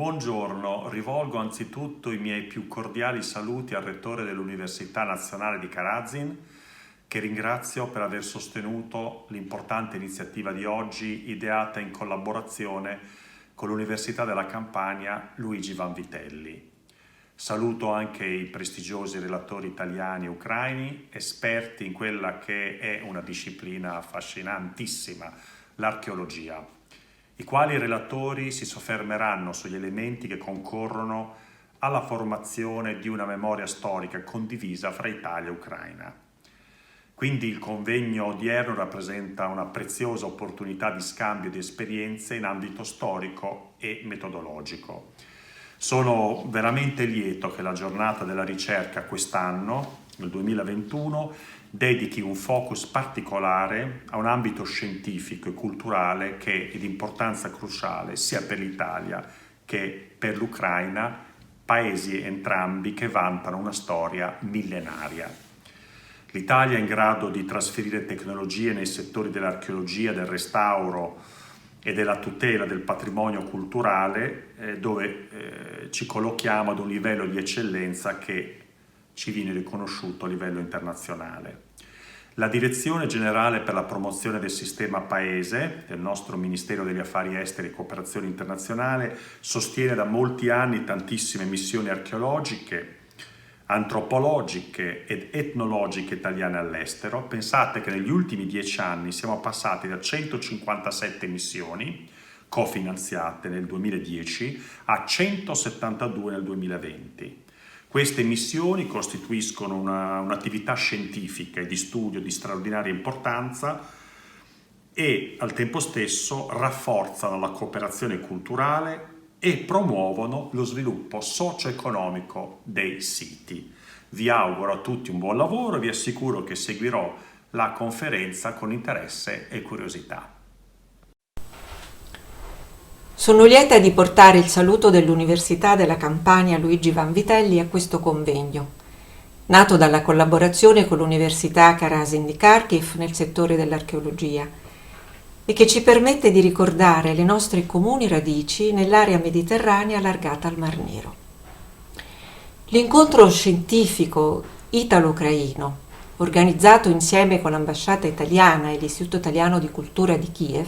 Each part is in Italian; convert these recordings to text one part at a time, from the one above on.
Buongiorno, rivolgo anzitutto i miei più cordiali saluti al rettore dell'Università Nazionale di Karazin, che ringrazio per aver sostenuto l'importante iniziativa di oggi ideata in collaborazione con l'Università della Campania Luigi Vanvitelli. Saluto anche i prestigiosi relatori italiani e ucraini, esperti in quella che è una disciplina affascinantissima, l'archeologia i quali relatori si soffermeranno sugli elementi che concorrono alla formazione di una memoria storica condivisa fra Italia e Ucraina. Quindi il convegno odierno rappresenta una preziosa opportunità di scambio di esperienze in ambito storico e metodologico. Sono veramente lieto che la giornata della ricerca quest'anno, nel 2021, dedichi un focus particolare a un ambito scientifico e culturale che è di importanza cruciale sia per l'Italia che per l'Ucraina, paesi entrambi che vantano una storia millenaria. L'Italia è in grado di trasferire tecnologie nei settori dell'archeologia, del restauro e della tutela del patrimonio culturale, eh, dove eh, ci collochiamo ad un livello di eccellenza che ci viene riconosciuto a livello internazionale. La Direzione Generale per la Promozione del Sistema Paese del nostro Ministero degli Affari Esteri e Cooperazione Internazionale sostiene da molti anni tantissime missioni archeologiche, antropologiche ed etnologiche italiane all'estero. Pensate che negli ultimi dieci anni siamo passati da 157 missioni cofinanziate nel 2010 a 172 nel 2020. Queste missioni costituiscono una, un'attività scientifica e di studio di straordinaria importanza e al tempo stesso rafforzano la cooperazione culturale e promuovono lo sviluppo socio-economico dei siti. Vi auguro a tutti un buon lavoro e vi assicuro che seguirò la conferenza con interesse e curiosità. Sono lieta di portare il saluto dell'Università della Campania Luigi Vanvitelli a questo convegno, nato dalla collaborazione con l'Università Karasin di Kharkiv nel settore dell'archeologia e che ci permette di ricordare le nostre comuni radici nell'area mediterranea allargata al Mar Nero. L'incontro scientifico italo-ucraino, organizzato insieme con l'ambasciata italiana e l'Istituto Italiano di Cultura di Kiev,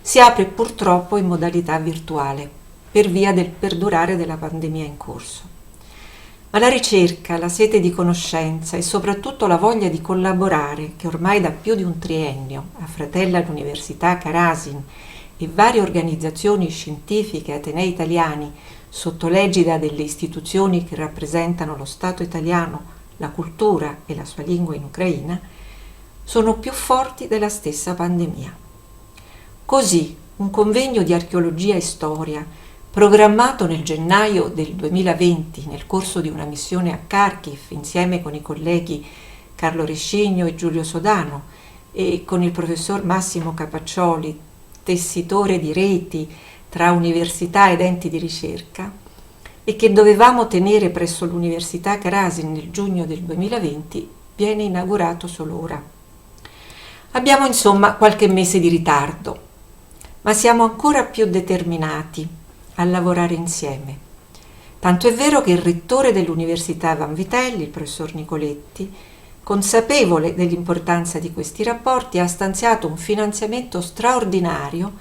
si apre purtroppo in modalità virtuale per via del perdurare della pandemia in corso. Ma la ricerca, la sete di conoscenza e soprattutto la voglia di collaborare, che ormai da più di un triennio affratella l'Università Carasin e varie organizzazioni scientifiche atenei italiani sotto l'egida delle istituzioni che rappresentano lo Stato italiano, la cultura e la sua lingua in Ucraina, sono più forti della stessa pandemia. Così, un convegno di archeologia e storia, programmato nel gennaio del 2020 nel corso di una missione a Kharkiv insieme con i colleghi Carlo Rescigno e Giulio Sodano e con il professor Massimo Capaccioli, tessitore di reti tra università ed enti di ricerca, e che dovevamo tenere presso l'Università Carasin nel giugno del 2020, viene inaugurato solo ora. Abbiamo insomma qualche mese di ritardo, ma siamo ancora più determinati a lavorare insieme. Tanto è vero che il rettore dell'Università Vanvitelli, il professor Nicoletti, consapevole dell'importanza di questi rapporti, ha stanziato un finanziamento straordinario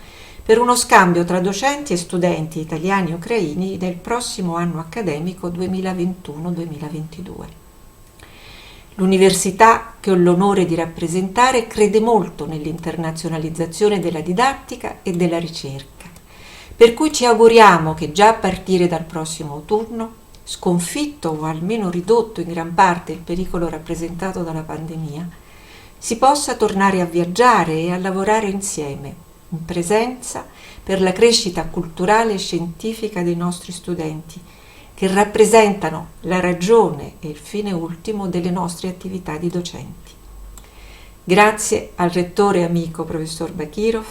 per uno scambio tra docenti e studenti italiani e ucraini nel prossimo anno accademico 2021-2022. L'università che ho l'onore di rappresentare crede molto nell'internazionalizzazione della didattica e della ricerca, per cui ci auguriamo che già a partire dal prossimo autunno, sconfitto o almeno ridotto in gran parte il pericolo rappresentato dalla pandemia, si possa tornare a viaggiare e a lavorare insieme, in presenza, per la crescita culturale e scientifica dei nostri studenti che rappresentano la ragione e il fine ultimo delle nostre attività di docenti. Grazie al rettore amico professor Bakirov,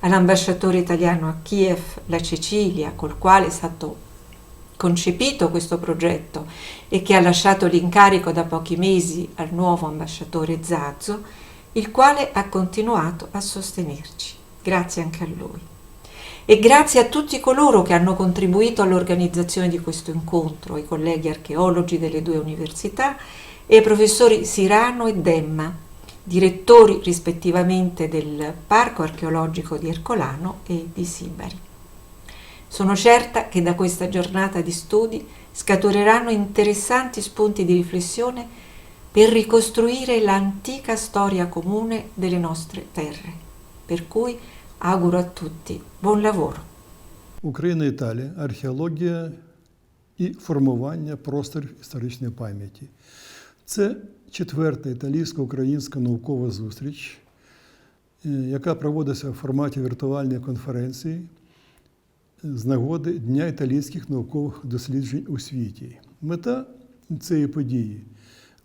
all'ambasciatore italiano a Kiev, la Cecilia, col quale è stato concepito questo progetto e che ha lasciato l'incarico da pochi mesi al nuovo ambasciatore Zazzo, il quale ha continuato a sostenerci. Grazie anche a lui E grazie a tutti coloro che hanno contribuito all'organizzazione di questo incontro, ai colleghi archeologi delle due università e ai professori Sirano e Demma, direttori rispettivamente del Parco archeologico di Ercolano e di Sibari. Sono certa che da questa giornata di studi scatureranno interessanti spunti di riflessione per ricostruire l'antica storia comune delle nostre terre. Per cui auguro a tutti buon lavoro. Україна Італія, археологія і формування просторів історичної пам'яті. Це четверта італійсько-українська наукова зустріч, е, яка проводиться в форматі віртуальної конференції з нагоди Дня італійських наукових досліджень у світі. Мета цієї події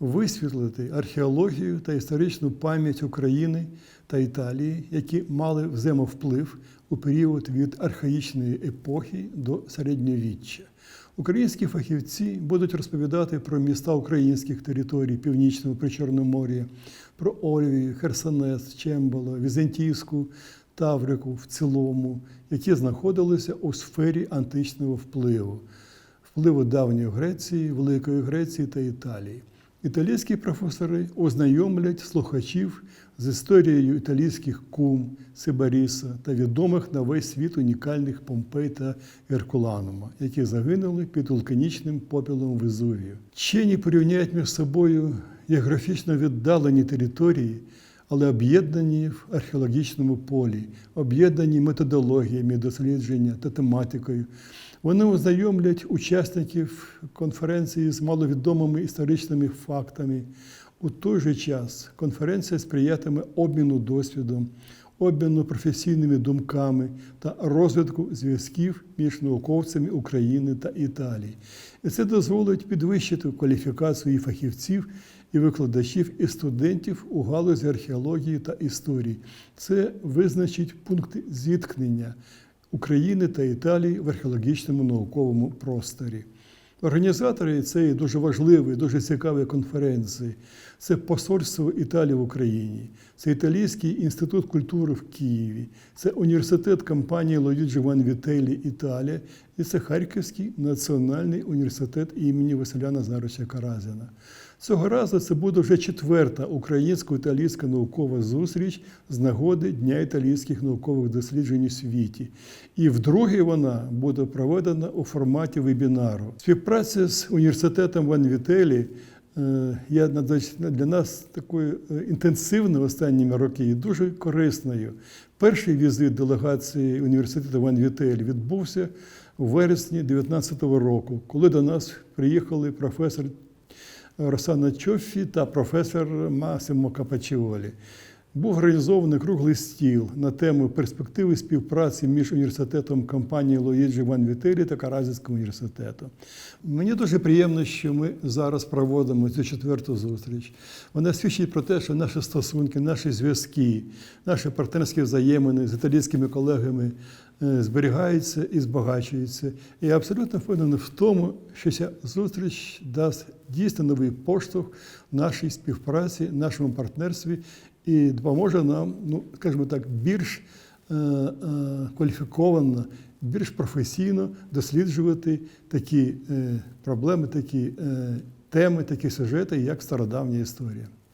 висвітлити археологію та історичну пам'ять України та Італії, які мали взаємовплив у період від архаїчної епохи до середньовіччя. Українські фахівці будуть розповідати про міста українських територій Північного Причорномор'я, про Ольвію, Херсонес, Чембало, Візантійську, Таврику в цілому, які знаходилися у сфері античного впливу, впливу давньої Греції, Великої Греції та Італії. Італійські професори ознайомлять слухачів з історією італійських кум, Сибаріса та відомих на весь світ унікальних Помпей та Геркуланума, які загинули під вулканічним попілом Везувію. Вчені порівняють між собою географічно віддалені території, але об'єднані в археологічному полі, об'єднані методологіями дослідження та тематикою. Вони ознайомлять учасників конференції з маловідомими історичними фактами. У той же час конференція сприятиме обміну досвідом, обміну професійними думками та розвитку зв'язків між науковцями України та Італії. І це дозволить підвищити кваліфікацію і фахівців і викладачів і студентів у галузі археології та історії. Це визначить пункти зіткнення України та Італії в археологічному науковому просторі. Організатори цієї дуже важливої, дуже цікавої конференції це Посольство Італії в Україні, це Італійський інститут культури в Києві, це університет компанії Луїджі Ван Вітелі Італія і це Харківський національний університет імені Василя Назаровича Каразіна. Цього разу це буде вже четверта українсько-італійська наукова зустріч з нагоди Дня італійських наукових досліджень у світі. І вдруге вона буде проведена у форматі вебінару. Співпраця з університетом Ван Вітелі е, є для нас такою е, інтенсивною останніми роки і дуже корисною. Перший візит делегації університету Ван Вітелі відбувся у вересні 2019 року, коли до нас приїхали професор Росана Чоффі та професор Масимо Капачіолі. Був організований круглий стіл на тему перспективи співпраці між університетом компанії Луїджі Ван Вітелі та Каразівським університетом. Мені дуже приємно, що ми зараз проводимо цю четверту зустріч. Вона свідчить про те, що наші стосунки, наші зв'язки, наші партнерські взаємини з італійськими колегами е, зберігаються і збагачуються. І я абсолютно впевнений в тому, що ця зустріч дасть дійсно новий поштовх нашій співпраці, нашому партнерстві і допоможе нам, ну скажімо так, більш е, е, кваліфіковано, більш професійно досліджувати такі проблеми, такі теми, такі сюжети, як стародавня історія.